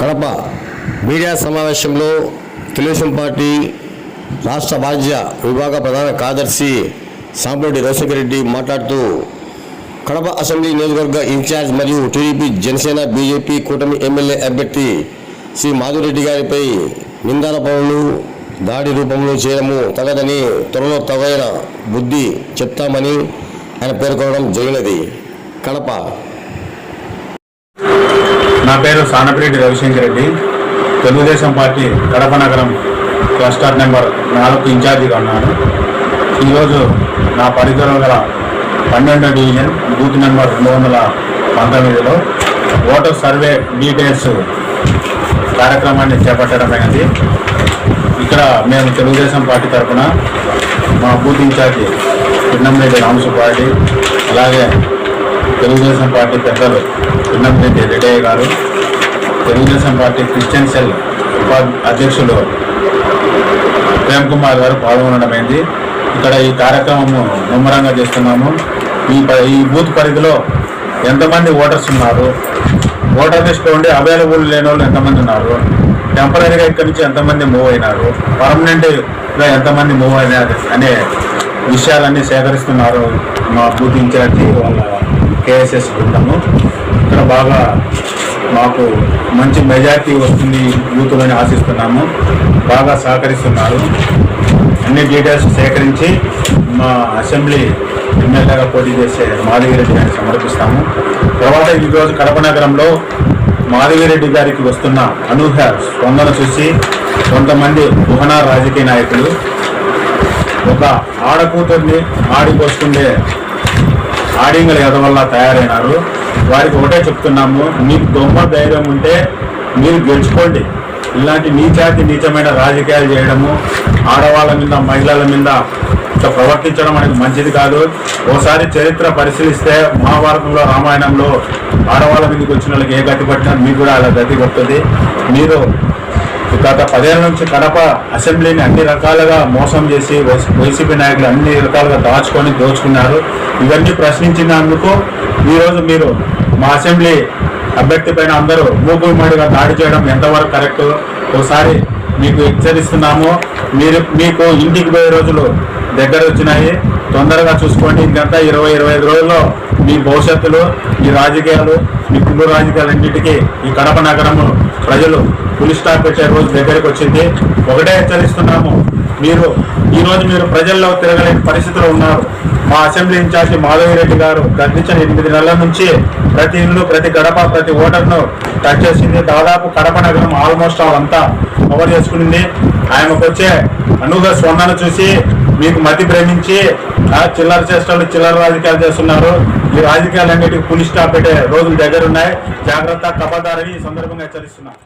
Kadapa media సమావేశంలో Telugu Desam party రాష్ట్ర బాధ్య విభాగ ప్రధాన కార్యదర్శి సాంపిరెడ్డి రవిశంకర్ రెడ్డి మాట్లాడుతూ కడప అసెంబ్లీ నియోజకవర్గ ఇన్ఛార్జ్ మరియు టీడీపీ జనసేన బీజేపీ కూటమి ఎమ్మెల్యే అభ్యర్థి శ్రీ మాధురెడ్డి గారిపై నిందారోపణలు దాడి రూపంలో చేయడము తగదని త్వరలో తగైన బుద్ధి చెప్తామని ఆయన పేర్కొనడం జరిగినది. కడప నా పేరు సానపిరెడ్డి రవిశంకర్ రెడ్డి. తెలుగుదేశం పార్టీ కడప నగరం క్లస్టర్ నెంబర్ నాలుగు ఇన్ఛార్జిగా ఉన్నాను. ఈరోజు నా పరిధిలో గల పన్నెండో డివిజన్ బూత్ నెంబర్ రెండు వందల పంతొమ్మిదిలో ఓటర్ సర్వే డీటెయిల్స్ కార్యక్రమాన్ని చేపట్టడమైనది. ఇక్కడ మేము తెలుగుదేశం పార్టీ తరఫున మా బూత్ ఇన్ఛార్జి పిన్నంరెడ్డి రామసుబ్బారెడ్డి అలాగే తెలుగుదేశం పార్టీ పెద్దలు పిన్నంరెడ్డి రెడ్డయ్య గారు తెలుగుదేశం పార్టీ క్రిస్టియన్ సెల్ అధ్యక్షులు ప్రేమ్ కుమార్ గారు పాల్గొనడమైంది. ఇక్కడ ఈ కార్యక్రమము ముమ్మరంగా చేస్తున్నాము. ఈ ఈ బూత్ పరిధిలో ఎంతమంది ఓటర్స్ ఉన్నారు? ఓటర్ లిస్ట్లో ఉండి అవైలబుల్ లేని వాళ్ళు ఎంతమంది ఉన్నారు? టెంపరీగా ఇక్కడి నుంచి ఎంతమంది మూవ్ అయినారు? పర్మనెంట్గా ఎంతమంది మూవ్ అయినారు? అనే విషయాలన్నీ సేకరిస్తున్నారు మా బూత్ ఇన్ఛార్జి. వాళ్ళ కేఎస్ఎస్ ఉంటాము. ఇక్కడ బాగా మాకు మంచి మెజార్టీ వస్తుంది బూతులని ఆశిస్తున్నాము. బాగా సహకరిస్తున్నారు. అన్ని డీటెయిల్స్ సేకరించి మా అసెంబ్లీ ఎమ్మెల్యేగా పోటీ చేసే మాధవిరెడ్డి గారికి సమర్పిస్తాము. తర్వాత ఈరోజు కడప నగరంలో మాధవిరెడ్డి గారికి వస్తున్న అనూహ్య స్పందన చూసి కొంతమంది గుహన రాజకీయ నాయకులు ఒక ఆడకూతుర్ని ఆడిపోసుకుండే ఆడింగల ఎద వల్ల తయారైనారు. వారికి ఒకటే చెప్తున్నాము మీకు దొంగ ధైర్యం ఉంటే మీరు గెలుచుకోండి. ఇలాంటి నీచాతి నీచమైన రాజకీయాలు చేయడము ఆడవాళ్ళ మీద మహిళల మీద ప్రవర్తించడం అనేది మంచిది కాదు. ఓసారి చరిత్ర పరిశీలిస్తే మహాభారతంలో రామాయణంలో ఆడవాళ్ళ మీదకి వచ్చిన వాళ్ళకి ఏ గతి పట్టినా మీకు కూడా అలా గతి పడుతుంది. మీరు గత పదేళ్ళ నుంచి కడప అసెంబ్లీని అన్ని రకాలుగా మోసం చేసి వైసీపీ నాయకులు అన్ని రకాలుగా దాచుకొని దోచుకున్నారు. ఇవన్నీ ప్రశ్నించినందుకు ఈరోజు మీరు మా అసెంబ్లీ అభ్యర్థి పైన అందరూ మూకుమాడిగా దాడి చేయడం ఎంతవరకు కరెక్ట్? ఒకసారి మీకు హెచ్చరిస్తున్నాము. మీరు మీకు ఇంటికి పోయే రోజులు దగ్గర వచ్చినాయి. తొందరగా చూసుకోండి. ఇంకంతా ఇరవై ఇరవై ఐదు రోజుల్లో మీ భవిష్యత్తులో మీ రాజకీయాలు మీ కుటుంబ రాజకీయాలన్నింటికీ ఈ కడప నగరము ప్రజలు ఫుల్ స్టాప్ పెట్టే రోజు దగ్గరికి వచ్చింది. ఒకటే హెచ్చరిస్తున్నాము. మీరు ఈరోజు మీరు ప్రజల్లో తిరగలేని పరిస్థితిలో ఉన్నారు. మా అసెంబ్లీ ఇన్ఛార్జి మాధవిరెడ్డి గారు గడిచిన ఎనిమిది నెలల నుంచి ప్రతి ఇల్లు ప్రతి గడప ప్రతి ఓటర్ను టచ్ చేసింది. దాదాపు కడప నగరం ఆల్మోస్ట్ ఆల్ అంతా కవర్ చేసుకునింది. ఆయనకు వచ్చే అనుగా స్వర్ణను చూసి మీకు మతి ప్రేమించి ఆ చిల్లర చేష్టలు చిల్లర రాజకీయాలు చేస్తున్నారు. ఈ రాజకీయాలన్నిటికీ పులి స్టాప్ పెట్టే రోజులు దగ్గర ఉన్నాయి జాగ్రత్త కబదారని ఈ సందర్భంగా హెచ్చరిస్తున్నాను